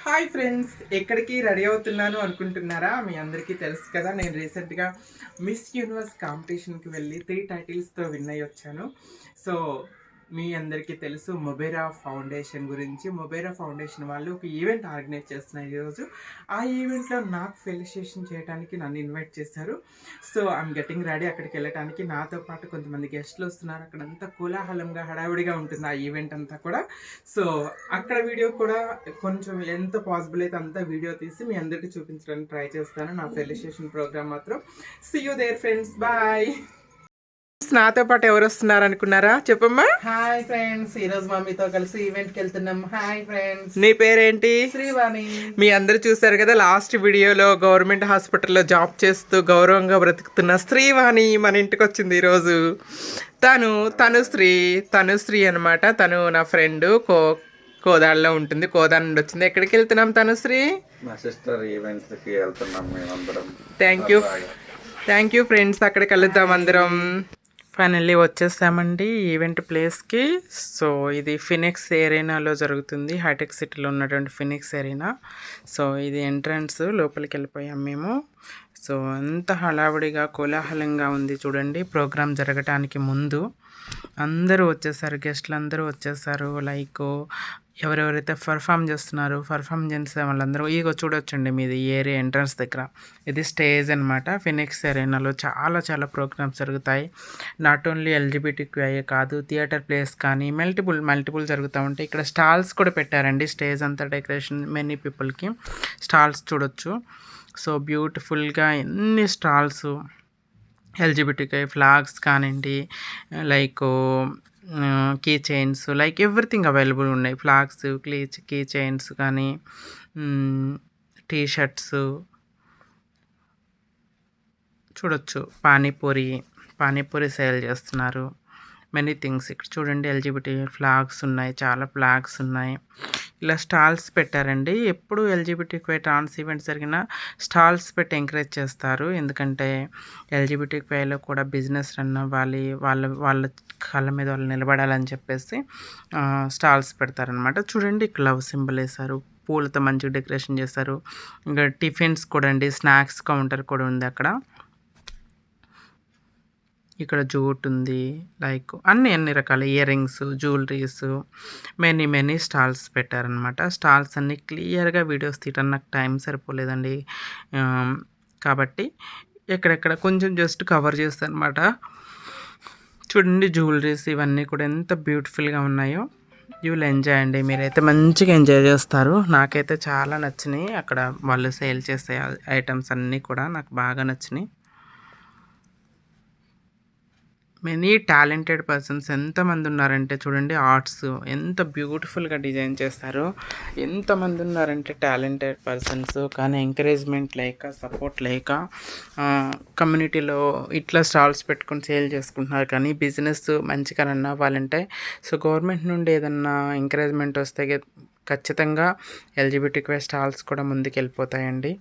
Hi friends ఎక్కడికి ready అవుతున్నాను అనుకుంటున్నారా? మీ అందరికీ తెలుసు కదా నేను రీసెంట్గా మిస్ యూనివర్స్ కాంపిటీషన్కి వెళ్ళి త్రీ టైటిల్స్తో విన్ అయ్యి వచ్చాను సో మీ అందరికీ తెలుసు మొబేరా ఫౌండేషన్ గురించి. మొబేరా ఫౌండేషన్ వాళ్ళు ఒక ఈవెంట్ ఆర్గనైజ్ చేస్తున్నారు ఈరోజు. ఆ ఈవెంట్లో నాకు ఫెలిసిటేషన్ చేయడానికి నన్ను ఇన్వైట్ చేశారు. సో ఐఎమ్ గెటింగ్ రెడీ అక్కడికి వెళ్ళడానికి నాతో పాటు కొంతమంది గెస్ట్లు వస్తున్నారు. అక్కడంతా కోలాహలంగా హడావిడిగా ఉంటుంది ఆ ఈవెంట్ అంతా కూడా. సో అక్కడ వీడియో కూడా కొంచెం ఎంత పాసిబుల్ అయితే అంత వీడియో తీసి మీ అందరికీ చూపించడానికి ట్రై చేస్తాను. నా ఫెలిసిటేషన్ ప్రోగ్రామ్ మాత్రం. See you there friends bye నాతో పాటు ఎవరు వస్తున్నారు అనుకున్నారా? చెప్పమ్మా. హాయ్ ఫ్రెండ్స్ ఈ రోజు మమ్మీతో కలిసి ఈవెంట్కి వెళ్తున్నాం. హాయ్ ఫ్రెండ్స్ నీ పేరేంటి? శ్రీవాణి. మీ అందరు చూసారు కదా లాస్ట్ వీడియోలో గవర్నమెంట్ హాస్పిటల్లో జాబ్ చేస్తూ గౌరవంగా బ్రతుకుతున్న శ్రీవాణి మన ఇంటికి వచ్చింది ఈరోజు తను తనుశ్రీ తనుశ్రీ అనమాట తను నా ఫ్రెండ్ కో కోదాడలో ఉంటుంది కోదాడ నుండి వచ్చింది. ఎక్కడికి వెళ్తున్నాం తనుశ్రీ మా సిస్టర్ ఈవెంట్స్కి వెళ్తున్నాం మేమందరం. Thank you thank you friends అక్కడ కలుద్దాం అందరం. ఫైనల్లీ వచ్చేసామండి ఈవెంట్ ప్లేస్కి. సో ఇది ఫినిక్స్ ఏరినాలో జరుగుతుంది. హైటెక్ సిటీలో ఉన్నటువంటి ఫినిక్స్ ఏరినా. సో ఇది ఎంట్రన్స్ లోపలికి వెళ్ళిపోయాం మేము. సో ఎంత హడావుడిగా కోలాహలంగా ఉంది చూడండి. ప్రోగ్రాం జరగటానికి ముందు అందరూ వచ్చేసారు గెస్ట్లు అందరూ వచ్చేసారు. లైక్ ఎవరెవరైతే పర్ఫామ్ చేస్తున్నారో పర్ఫామ్ చేసే వాళ్ళందరూ ఇగో చూడొచ్చండి మీది ఏరియా ఎంట్రన్స్ దగ్గర. ఇది స్టేజ్ అనమాట ఫినిక్స్ ఏరియాలో చాలా చాలా ప్రోగ్రామ్స్ జరుగుతాయి. నాట్ ఓన్లీ ఎల్జిబిటిక్యూ కాదు థియేటర్ ప్లేస్ కానీ మల్టిపుల్ మల్టిపుల్ జరుగుతూ ఉంటాయి ఇక్కడ స్టాల్స్ కూడా పెట్టారండి స్టేజ్ అంతా డెకరేషన్ మెనీ పీపుల్కి. స్టాల్స్ చూడొచ్చు. సో బ్యూటిఫుల్గా ఎన్ని స్టాల్స్ ఎల్జిబిటికై ఫ్లాగ్స్ కానివ్వండి like key chains like everything available ఉన్నాయి. ఫ్లాగ్స్ క్లీ కీ చైన్స్ కానీ టీ షర్ట్స్ చూడొచ్చు. పానీపూరి పానీపూరి సేల్ చేస్తున్నారు. మెనీ థింగ్స్ ఇక్కడ చూడండి ఎల్జిబిటీ ఫ్లాగ్స్ ఉన్నాయి చాలా ఫ్లాగ్స్ ఉన్నాయి. ఇలా స్టాల్స్ పెట్టారండి. ఎప్పుడు ఎల్జిబిటీ ట్రాన్స్ ఈవెంట్స్ జరిగినా స్టాల్స్ పెట్టి ఎంకరేజ్ చేస్తారు. ఎందుకంటే ఎల్జిబిటీ క్వేలో కూడా బిజినెస్ రన్ అవ్వాలి. వాళ్ళ వాళ్ళ కాళ్ళ మీద వాళ్ళు నిలబడాలని చెప్పేసి స్టాల్స్ పెడతారనమాట చూడండి ఇక్కడ లవ్ సింబల్ వేశారు. పూలతో మంచిగా డెకరేషన్ చేశారు. ఇంకా టిఫిన్స్ కూడా అండి. స్నాక్స్ కౌంటర్ కూడా ఉంది అక్కడ. ఇక్కడ జూట్ ఉంది లైక్ అన్ని అన్ని రకాల ear rings jewelleries many many stalls పెట్టారనమాట స్టాల్స్ అన్ని క్లియర్గా వీడియోస్ తీయటం నాకు టైం సరిపోలేదండి. కాబట్టి ఎక్కడెక్కడ కొంచెం జస్ట్ కవర్ చేస్తాను అనమాట చూడండి జ్యువెలరీస్ ఇవన్నీ కూడా ఎంత బ్యూటిఫుల్గా ఉన్నాయో. యూ విల్ ఎంజాయ్ అండి. మీరైతే మంచిగా ఎంజాయ్ చేస్తారు. నాకైతే చాలా నచ్చినాయి. అక్కడ వాళ్ళు సేల్ చేసే ఐటమ్స్ అన్నీ కూడా నాకు బాగా నచ్చినాయి. మెనీ టాలెంటెడ్ పర్సన్స్ ఎంతమంది ఉన్నారంటే చూడండి ఆర్ట్స్ ఎంత బ్యూటిఫుల్గా డిజైన్ చేస్తారు ఎంతమంది ఉన్నారంటే టాలెంటెడ్ పర్సన్స్. కానీ ఎంకరేజ్మెంట్ లేక సపోర్ట్ లేక కమ్యూనిటీలో ఇట్లా స్టాల్స్ పెట్టుకుని సేల్ చేసుకుంటున్నారు. కానీ బిజినెస్ మంచిగా రన్ అవ్వాలంటే సో గవర్నమెంట్ నుండి ఏదన్నా ఎంకరేజ్మెంట్ వస్తే ఖచ్చితంగా ఎల్జిబిటిక్వై స్టాల్స్ కూడా ముందుకు వెళ్ళిపోతాయండి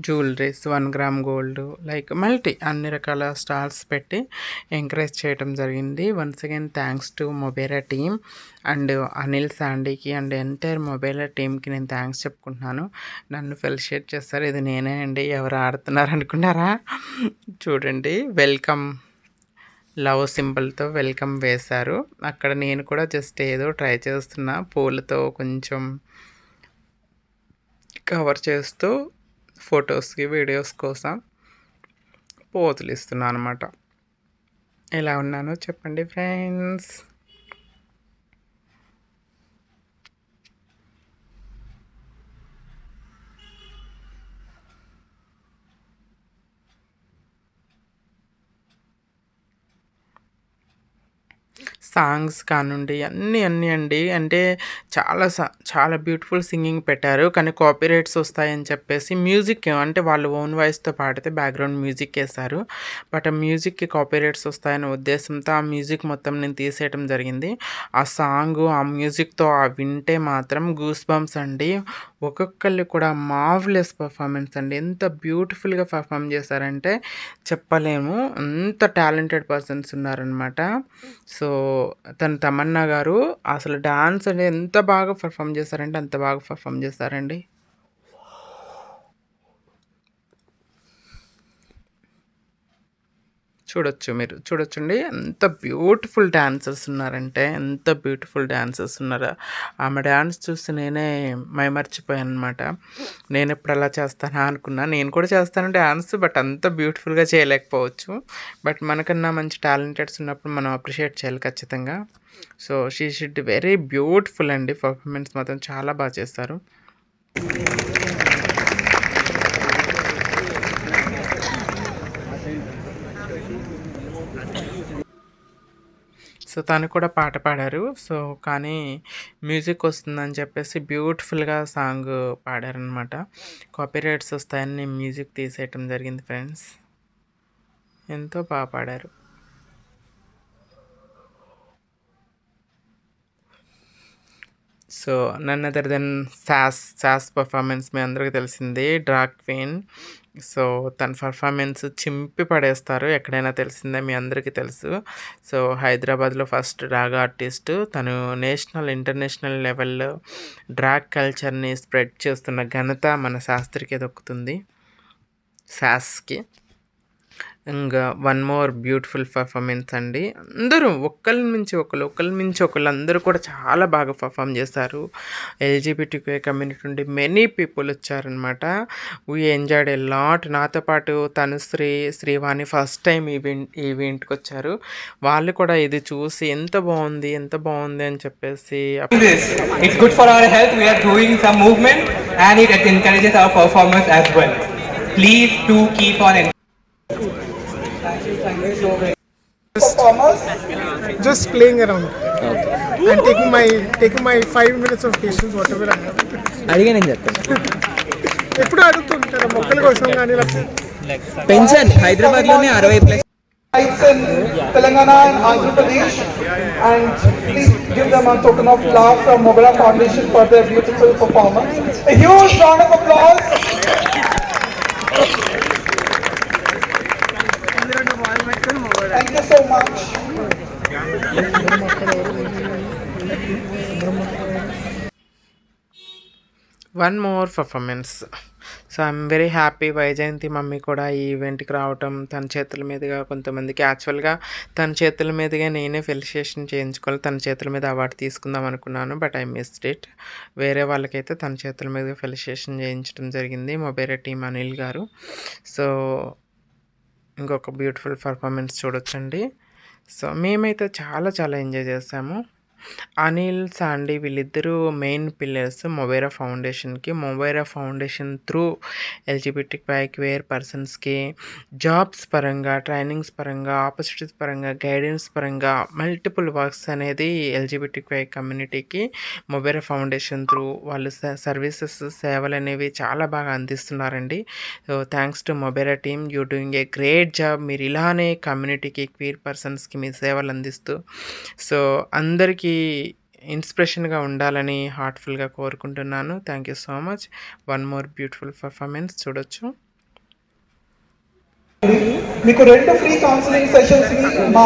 jewelleries one gram gold like multi అన్ని రకాల స్టాల్స్ పెట్టి ఎంకరేజ్ చేయడం జరిగింది. Once again thanks to Mobeera team and Anil శాండీకి and entire మొబైలా టీమ్కి నేను థ్యాంక్స్ చెప్పుకుంటున్నాను. నన్ను ఫెలిషియేట్ చేస్తారు. ఇది నేనే అండి. ఎవరు ఆడుతున్నారు అనుకున్నారా? చూడండి. వెల్కమ్ లవ్ సింబల్తో వెల్కమ్ వేశారు. అక్కడ నేను కూడా జస్ట్ ఏదో ట్రై చేస్తున్నా. పూలతో కొంచెం కవర్ చేస్తూ ఫొటోస్కి వీడియోస్ కోసం పోతులు ఇస్తున్నాను అనమాట ఎలా ఉన్నానో చెప్పండి ఫ్రెండ్స్. సాంగ్స్ కానివ్వండి అన్నీ అన్నీ అండి. అంటే చాలా చాలా బ్యూటిఫుల్ సింగింగ్ పెట్టారు. కానీ కాపీరైట్స్ వస్తాయని చెప్పేసి మ్యూజిక్ అంటే వాళ్ళు ఓన్ వాయిస్తో పాడితే బ్యాక్గ్రౌండ్ మ్యూజిక్ వేశారు. బట్ ఆ మ్యూజిక్కి కాపీరైట్స్ వస్తాయనే ఉద్దేశంతో ఆ మ్యూజిక్ మొత్తం నేను తీసేయడం జరిగింది. ఆ సాంగ్ ఆ మ్యూజిక్తో ఆ వింటే మాత్రం గూస్ బంప్స్ అండి. ఒక్కొక్కళ్ళు కూడా మావ్లెస్ పర్ఫార్మెన్స్ అండి. ఎంత బ్యూటిఫుల్గా పర్ఫామ్ చేశారంటే చెప్పలేము. అంత టాలెంటెడ్ పర్సన్స్ ఉన్నారనమాట సో తన తమన్నా గారు అసలు డాన్స్ అనేది ఎంత బాగా పర్ఫామ్ చేశారంటే అంత బాగా పర్ఫామ్ చేశారండి. చూడొచ్చు మీరు. చూడొచ్చండి. ఎంత బ్యూటిఫుల్ డాన్సర్స్ ఉన్నారంటే ఎంత బ్యూటిఫుల్ డాన్సర్స్ ఉన్నారు. ఆమె డాన్స్ చూసి నేనే మైమర్చిపోయాను అనమాట నేను ఎప్పుడు అలా చేస్తానా అనుకున్నా. నేను కూడా చేస్తాను డాన్స్ బట్ అంత బ్యూటిఫుల్గా చేయలేకపోవచ్చు. బట్ మనకన్నా మంచి టాలెంటెడ్స్ ఉన్నప్పుడు మనం అప్రిషియేట్ చేయాలి ఖచ్చితంగా. So she should very beautiful అండి. పర్ఫార్మెన్స్ మాత్రం చాలా బాగా చేస్తారు. సో తను కూడా పాట పాడారు. సో కానీ మ్యూజిక్ వస్తుందని చెప్పేసి బ్యూటిఫుల్గా సాంగ్ పాడారనమాట కాపీరైట్స్ వస్తాయని మ్యూజిక్ తీసేయటం జరిగింది ఫ్రెండ్స్. ఎంతో బాగా పాడారు. So none other than Sass Sass performance మీ అందరికీ తెలిసింది. Drag queen. సో తన పర్ఫార్మెన్స్ చింపి పడేస్తారు. ఎక్కడైనా తెలిసిందే మీ అందరికీ తెలుసు. సో హైదరాబాద్లో ఫస్ట్ డ్రాగ్ ఆర్టిస్ట్. తను నేషనల్ ఇంటర్నేషనల్ లెవెల్లో డ్రాగ్ కల్చర్ని స్ప్రెడ్ చేస్తున్న ఘనత మన శాస్త్రికి దొక్కుతుంది. శాస్కి. ఇంకా వన్ మోర్ బ్యూటిఫుల్ పర్ఫార్మెన్స్ అండి అందరూ ఒక్కరి నుంచి ఒకళ్ళు ఒకరి నుంచి ఒకరు అందరూ కూడా చాలా బాగా పర్ఫామ్ చేశారు ఎల్జీబీటీక్యూ కమ్యూనిటీ నుండి మెనీ పీపుల్ వచ్చారనమాట వీ ఎంజాయ్డ్ ఏ లాట్ నాతో పాటు Tanushree Srivani first time event ఈవెంట్కి వచ్చారు వాళ్ళు కూడా ఇది చూసి ఎంత బాగుంది ఎంత బాగుంది అని చెప్పేసి this. It's good for our health. Doing are movement some movement and it encourages our performance as well. Please do keep on. en- just playing around and taking my taking my five minutes of patience whatever I have అడిగా నేను చెప్తాను ఎప్పుడు అడుగుతుంటారు మొక్కల కోసం కానీ లేకపోతే పెంచండి హైదరాబాద్ లోనే అరవై plus sites in Telangana and Andhra Pradesh. And please give them a token of love from Mobile Foundation for their beautiful performance. A huge round of applause. Thank you so much. One more performance so I'm very happy Vyjayanthi mummy కూడా ఈ ఈవెంట్కి రావటం తన చేతుల మీదుగా కొంతమందికి యాక్చువల్గా తన చేతుల మీదుగా నేనే ఫెలిసియేషన్ చేయించుకోవాలి తన చేతుల మీద అవార్డు తీసుకుందాం అనుకున్నాను బట్ ఐ మిస్డ్ ఇట్ వేరే వాళ్ళకైతే తన చేతుల మీదుగా ఫెలిసియేషన్ చేయించడం జరిగింది మొబైల్ టీమ్ అనిల్ గారు. సో ఇంకొక బ్యూటిఫుల్ పర్ఫార్మెన్స్ చూడొచ్చండి. సో మేమైతే చాలా చాలా ఎంజాయ్ చేసాము. అనిల్ సాండి వీళ్ళిద్దరూ మెయిన్ పిల్లర్స్ మొబైరా ఫౌండేషన్కి. మొబైరా ఫౌండేషన్ త్రూ ఎల్జిబిటిక్ వేర్ పర్సన్స్కి జాబ్స్ పరంగా ట్రైనింగ్స్ పరంగా ఆపర్చునిటీస్ పరంగా గైడెన్స్ పరంగా మల్టిపుల్ వర్క్స్ అనేది ఎల్జిబిటిక్ వై కమ్యూనిటీకి మొబైరా ఫౌండేషన్ త్రూ వాళ్ళు సర్వీసెస్ సేవలు అనేవి చాలా బాగా అందిస్తున్నారండి. So thanks to Mobeera team. You doing a great job. మీరు ఇలానే కమ్యూనిటీకి క్వీర్ పర్సన్స్కి మీ సేవలు అందిస్తూ. సో అందరికీ ఇన్స్పిరేషన్గా ఉండాలని హార్ట్ఫుల్గా కోరుకుంటున్నాను. Thank you so much. One more beautiful performance చూడొచ్చు. మీకు రెండు ఫ్రీ కౌన్సిలింగ్ సెషన్స్ మా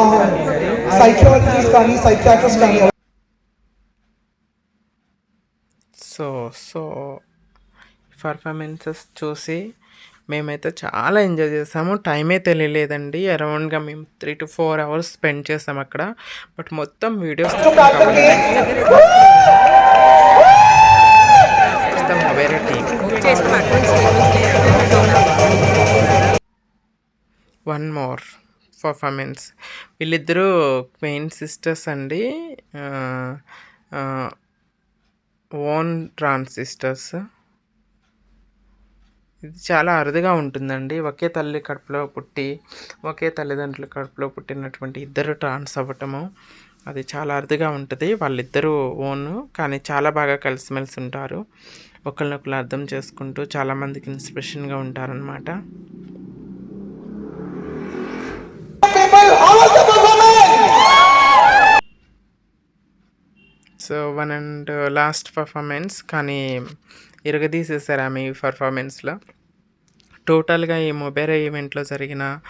సైకాలజిస్ట్ కానీ సైకాట్రిస్ట్ కానీ సో సో పర్ఫార్మెన్సెస్ చూసి మేమైతే చాలా ఎంజాయ్ చేసాము. టైమే తెలియలేదండి. అరౌండ్గా మేము three to four hours spend చేసాం అక్కడ. బట్ మొత్తం వీడియోస్ వన్ మోర్ పర్ఫార్మెన్స్. వీళ్ళిద్దరూ మెయిన్ సిస్టర్స్ అండి. Own trans sisters. ఇది చాలా అరుదుగా ఉంటుందండి. ఒకే తల్లి కడుపులో పుట్టి ఒకే తల్లిదండ్రుల కడుపులో పుట్టినటువంటి ఇద్దరు ట్రాన్స్ అవ్వటము అది చాలా అరుదుగా ఉంటుంది. వాళ్ళిద్దరూ ఓన్ కానీ చాలా బాగా కలిసిమెలిసి ఉంటారు. ఒకరినొకరు అర్థం చేసుకుంటూ చాలామందికి ఇన్స్పిరేషన్గా ఉంటారనమాట వన్ అండ్ లాస్ట్ పర్ఫార్మెన్స్ కానీ ఇరగదీసేసారు ఆమె ఈ పర్ఫార్మెన్స్లో. టోటల్గా ఈ మొబైల్ ఈవెంట్లో జరిగిన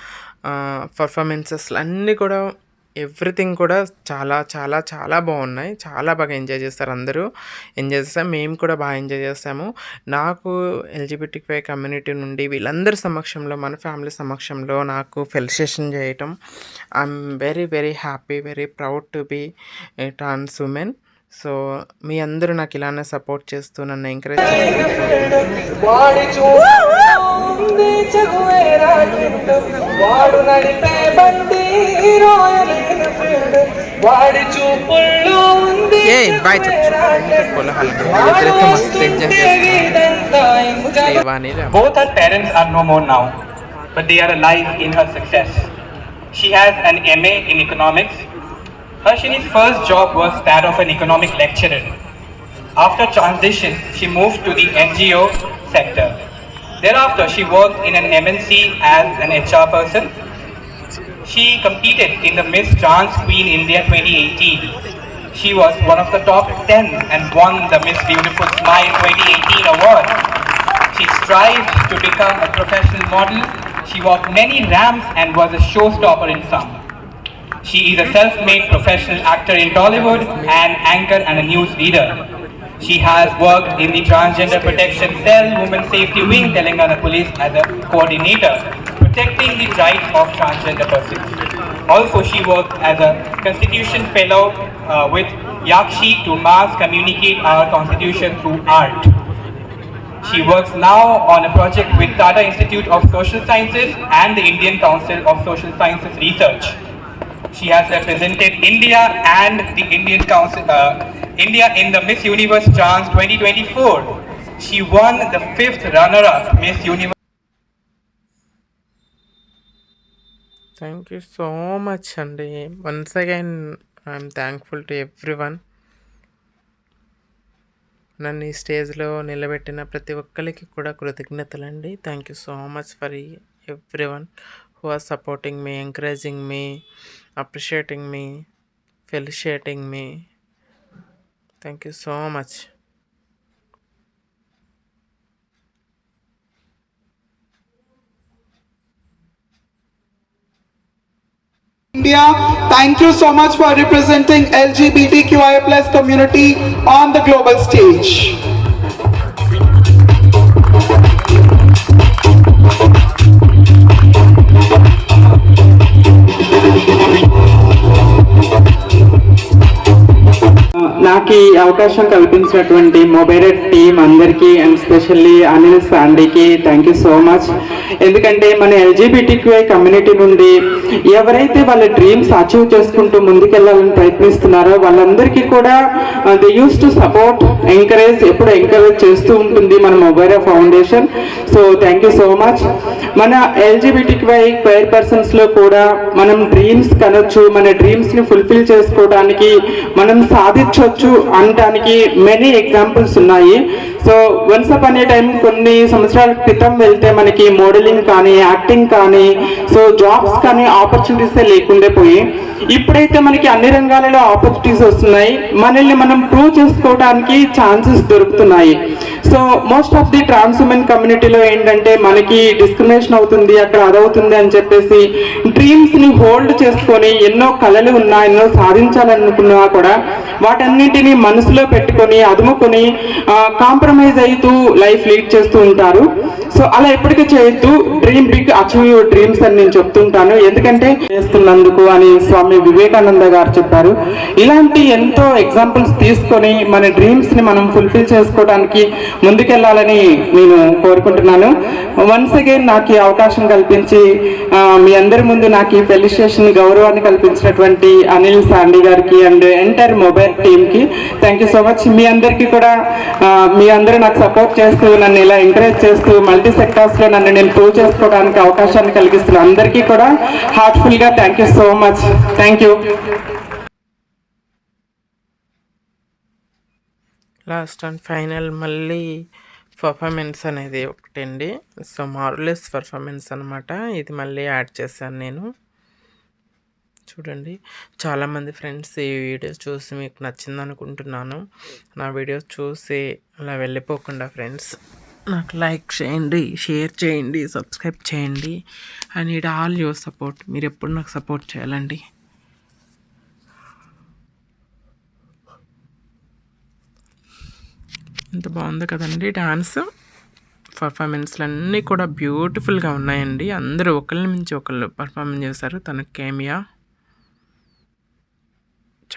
పర్ఫార్మెన్సెస్ అన్నీ కూడా ఎవ్రీథింగ్ కూడా చాలా చాలా చాలా బాగున్నాయి. చాలా బాగా ఎంజాయ్ చేస్తారు అందరూ. ఎంజాయ్ చేస్తాం మేము కూడా బాగా ఎంజాయ్ చేస్తాము. నాకు ఎల్జిబిటిక్ వై కమ్యూనిటీ నుండి వీళ్ళందరి సమక్షంలో మన ఫ్యామిలీ సమక్షంలో నాకు ఫెలిసేషన్ చేయటం I'm very very happy very proud to be trans woman. So మీ అందరూ నాకు ఇలానే సపోర్ట్ చేస్తూ నన్ను ఎంకరేజ్ ఏ బాయ్ Both her parents are no more now, but they are alive in her success. She has an MA in economics. Harshini's first job was that of an economic lecturer. After transition, she moved to the NGO sector. Thereafter, she worked in an MNC as an HR person. She competed in the Miss Trans Queen India 2018. She was one of the top 10 and won the Miss Beautiful Smile 2018 award. She strived to become a professional model. She walked many ramps and was a showstopper in some. She is a self-made professional actor in Tollywood an anchor and a news reader. She has worked in the Transgender Protection Cell Women Safety Wing Telangana Police as a coordinator, protecting the rights of transgender persons. Also, she worked as a Constitution Fellow uh, with Yakshi to mass communicate our Constitution through art. She works now on a project with Tata Institute of Social Sciences and the Indian Council of Social Sciences Research. She has represented India and the Indian Council, uh, India in the Miss Universe Chance 2024. She won the fifth runner-up Miss Universe. Thank you so much అండి once again I'm thankful to every one నన్ను ఈ స్టేజ్లో నిలబెట్టిన ప్రతి ఒక్కరికి కూడా కృతజ్ఞతలు అండి thank you so much for every one who are supporting me encouraging me appreciating me, felicitating me. Thank you so much. India. Thank you so much for representing LGBTQI plus community on the global stage. నాకు ఈ అవకాశం కల్పించినటువంటి mobile team అందరికీ and specially Anil సాండీకి thank you so much ఎందుకంటే మన ఎల్జీబీటీక్యూఐ community నుండి ఎవరైతే వాళ్ళ డ్రీమ్స్ అచీవ్ చేసుకుంటూ ముందుకెళ్ళాలని ప్రయత్నిస్తున్నారో వాళ్ళందరికీ కూడా the use to support encourage ఎప్పుడు ఎంకరేజ్ చేస్తూ ఉంటుంది మన Mobeera foundation. So thank you so much మన ఎల్జీబీటీక్యూఐ క్వైర్ పర్సన్స్లో కూడా మనం డ్రీమ్స్ కనొచ్చు మన డ్రీమ్స్ని ఫుల్ఫిల్ చేసుకోవడానికి మనం సాధించవచ్చు అనడానికి మెనీ ఎగ్జాంపుల్స్ ఉన్నాయి. సో వన్స్ అప్ అనే టైం కొన్ని సంవత్సరాల క్రితం వెళ్తే మనకి మోడలింగ్ కానీ యాక్టింగ్ కానీ సో జాబ్స్ కానీ ఆపర్చునిటీసే లేకుండే పోయి ఇప్పుడైతే మనకి అన్ని రంగాలలో ఆపర్చునిటీస్ వస్తున్నాయి. మనల్ని మనం ప్రూవ్ చేసుకోవడానికి ఛాన్సెస్ దొరుకుతున్నాయి. So most of the trans women కమ్యూనిటీలో ఏంటంటే మనకి డిస్క్రిమినేషన్ అవుతుంది అక్కడ అదవుతుంది అని చెప్పేసి డ్రీమ్స్ని హోల్డ్ చేసుకొని ఎన్నో కళలు ఉన్నా ఎన్నో సాధించాలనుకున్నా కూడా వాటన్నిటిని మనసులో పెట్టుకొని అదుముకొని కాంప్రమైజ్ అవుతూ లైఫ్ లీడ్ చేస్తూ ఉంటారు. సో అలా ఎప్పటికీ చేయొద్దు. Dream big achieve your dreams అని నేను చెప్తుంటాను. ఎందుకంటే చేస్తున్నందుకు అని స్వామి వివేకానంద గారు చెప్పారు. ఇలాంటి ఎంతో ఎగ్జాంపుల్స్ తీసుకొని మన డ్రీమ్స్ని మనం ఫుల్ఫిల్ చేసుకోవడానికి ముందుకెళ్ళాలని నేను కోరుకుంటున్నాను. వన్స్ అగైన్ నాకు ఈ అవకాశం కల్పించి మీ అందరి ముందు నాకు ఈ ఫెలిసిటేషన్ గౌరవాన్ని కల్పించినటువంటి అనిల్ సాండి గారికి అండ్ ఎంటైర్ మొబైల్ టీమ్ కి థ్యాంక్ యూ సో మచ్ మీ అందరికీ కూడా మీ అందరూ నాకు సపోర్ట్ చేస్తూ నన్ను ఇలా ఎంకరేజ్ చేస్తూ మల్టీ సెక్టార్స్లో నన్ను నేను ప్రూవ్ చేసుకోవడానికి అవకాశాన్ని కలిగిస్తున్న అందరికీ కూడా హార్ట్ఫుల్గా thank you so much thank you last and final మళ్ళీ పర్ఫార్మెన్స్ అనేది ఒకటండి. సో మార్లెస్ పర్ఫార్మెన్స్ అనమాట ఇది మళ్ళీ యాడ్ చేశాను నేను. చూడండి. చాలామంది ఫ్రెండ్స్ ఈ వీడియోస్ చూసి మీకు నచ్చింది అనుకుంటున్నాను నా వీడియోస్ చూసి అలా వెళ్ళిపోకుండా ఫ్రెండ్స్ నాకు లైక్ చేయండి షేర్ చేయండి సబ్స్క్రైబ్ చేయండి. I need all your support. మీరు ఎప్పుడు నాకు సపోర్ట్ చేయాలండి? ఎంత బాగుంది కదండి డాన్స్. పర్ఫార్మెన్స్లు అన్నీ కూడా బ్యూటిఫుల్గా ఉన్నాయండి. అందరూ ఒకళ్ళ మించి ఒకళ్ళు పర్ఫార్మెన్స్ చేశారు. తన కేమియా.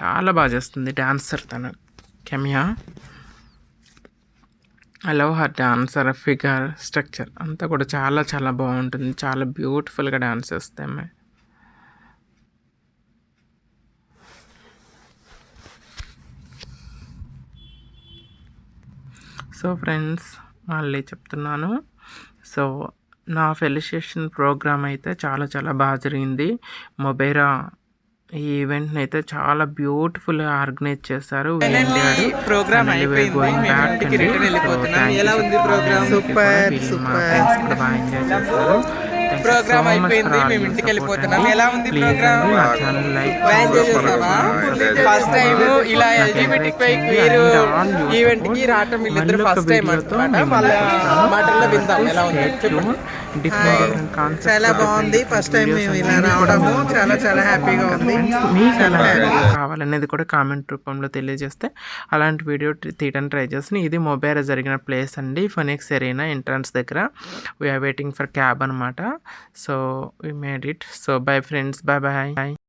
చాలా బాగా చేస్తుంది డాన్సర్ తను. కెమియా? I love her dancer figure structure అంతా కూడా చాలా చాలా బాగుంటుంది. చాలా బ్యూటిఫుల్గా డాన్స్ చేస్తాయి అమ్మాయి సో ఫ్రెండ్స్ మళ్ళీ చెప్తున్నాను. సో నా ఫెలిసియేషన్ ప్రోగ్రామ్ అయితే చాలా చాలా బాగా జరిగింది. మొబైరా ఈ ఈవెంట్ని అయితే చాలా బ్యూటిఫుల్గా ఆర్గనైజ్ చేశారు. ప్రోగ్రామ్ అయిపోయింది. ఇంటికి రిటర్న్ వెళ్ళిపోతున్నాం. ఎలా ఉంది ప్రోగ్రామ్ సూపర్ సూపర్ బాగా ఎంజాయ్ చేశారు. ప్రోగ్రామ్ అయిపోయింది మేము ఇంటికి వెళ్ళిపోతున్నాం ఎలా ఉంది ప్రోగ్రామ్ ఫస్ట్ టైం ఇలా ఎల్జిబిటీ మీరు ఈవెంట్కి రావటం వీళ్ళిద్దరు ఫస్ట్ టైం అనమాట వాళ్ళ మాటల్లో విందాం ఎలా ఉంది చాలా బాగుంది ఫస్ట్ టైం మేము ఇలా రావడము చాలా చాలా హ్యాపీగా ఉంది మీకు ఎలా కావాలనేది కూడా కామెంట్ రూపంలో తెలియజేస్తే అలాంటి వీడియో తీయడానికి ట్రై చేస్తాను ఇది మొబైల్ జరిగిన ప్లేస్ అండి ఫొనిక్స్ ఎరీనా ఎంట్రన్స్ దగ్గర we are waiting for cab అనమాట so we made it. So bye friends. Bye bye